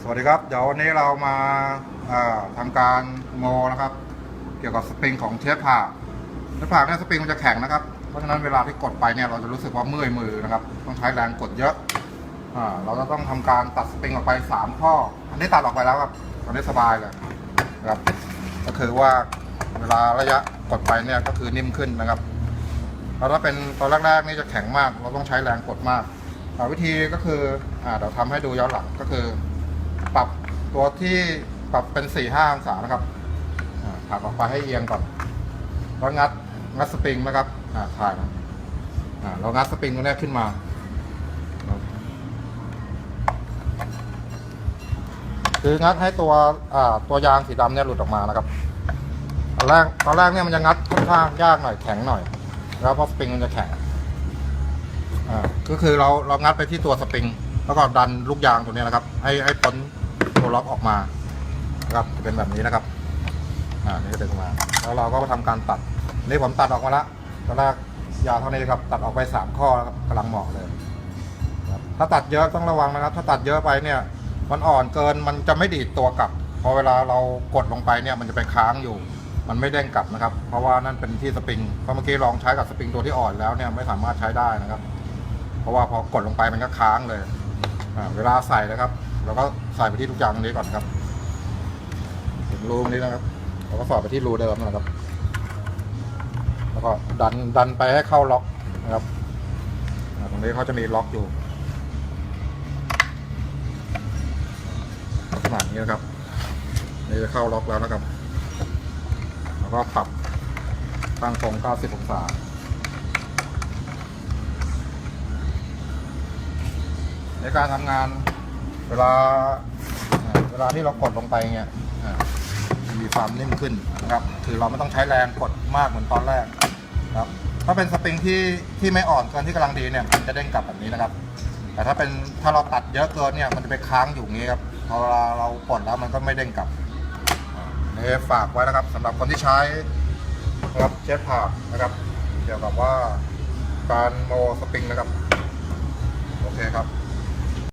สวัสดีครับ เดี๋ยววันนี้เรามาอ่าทำการโมนะครับ เกี่ยวกับสปริงของเชฟผ่าเชฟผ่าเนี่ยสปริงมันจะแข็งนะครับ เพราะฉะนั้นเวลาที่กดไปเนี่ยเราจะรู้สึกว่าเมื่อยมือนะครับ ต้องใช้แรงกดเยอะอ่าเราจะต้องทำการตัดสปริงออกไปสามข้อ อันนี้ตัดออกไปแล้วครับตอนนี้สบายเลยนะครับ ก็คือว่าเวลาระยะกดไปเนี่ยก็คือนิ่มขึ้นนะครับแล้วถ้าเป็นตอนแรกๆนี่จะแข็งมาก เราต้องใช้แรงกดมากวิธีก็คืออเดี๋ยวทำให้ดูย้อนหลังก็คือ ปรับตัวที่ปรับเป็น4ี่ห้าองศานะครับผลักออกไปให้เอียงก่อนแล้วงัดงัดสปริงนะครับอ่าถ่ายนะเรางัดสปริงตัวนี้ขึ้นมาคืองัดให้ตัวตัวยางสีดำเนี่ยหลุดออกมานะครับตอนแรกตอนแรกเนี่ยมันจะงัดค่อนข้างยากหน่อยแข็งหน่อย แล้วเพราะสปริงมันจะแข็งก็คือเราเรางัดไปที่ตัวสปริง แล้วก็ดันลูกยางตัวนี้นะครับ ให้ให้พ้น ตัวล็อกออกมานะครับจะเป็นแบบนี้นะครับอ่านี่ก็ดึงมา แล้วเราก็ทำการตัดนี่ผมตัดออกมาละตอนแรกยาวเท่านี้ครับ ตัดออกไปสามข้อแล้วครับกำลังเหมาะเลยครับถ้าตัดเยอะต้องระวังนะครับ ถ้าตัดเยอะไปเนี่ย มันอ่อนเกินมันจะไม่ดีดตัวกลับ พอเวลาเรากดลงไปเนี่ยมันจะไปค้างอยู่ มันไม่เด้งกลับนะครับ เพราะว่านั่นเป็นที่สปริงเพราะเมื่อกี้ลองใช้กับสปริงตัวที่อ่อนแล้วเนี่ยไม่สามารถใช้ได้นะครับ เพราะว่าพอกดลงไปมันก็ค้างเลยอ่าเวลาใส่นะครับ เราก็ใส่ไปที่ทุกอย่างตรงนี้ก่อนครับถึงรูตรงนี้นะครับเราก็สอดไปที่รูเดิมนะครับ แล้วก็ดันดันไปให้เข้าล็อกนะครับตรงนี้เขาจะมีล็อกอยู่ลักษณะนี้นะครับนี่จะเข้าล็อกแล้วนะครับ แล้วก็ปรับตั้งตรง 90 องศาในการทำงาน เวลาเวลาที่เรากดลงไปเนี่ยมีความนิ่มขึ้นนะครับ คือเราไม่ต้องใช้แรงกดมากเหมือนตอนแรกนะครับ ถ้าเป็นสปริงที่ที่ไม่อ่อนเกินที่กำลังดีเนี่ยมันจะเด้งกลับแบบนี้นะครับ แต่ถ้าเป็นถ้าเราตัดเยอะเกินเนี่ยมันจะไปค้างอยู่งี้ครับพอเวลาเรากดแล้วมันก็ไม่เด้งกลับอ่านี่ฝากไว้นะครับสำหรับคนที่ใช้นะครับเชฟผาดนะครับ เกี่ยวกับว่าการโมสปริงนะครับ โอเคครับ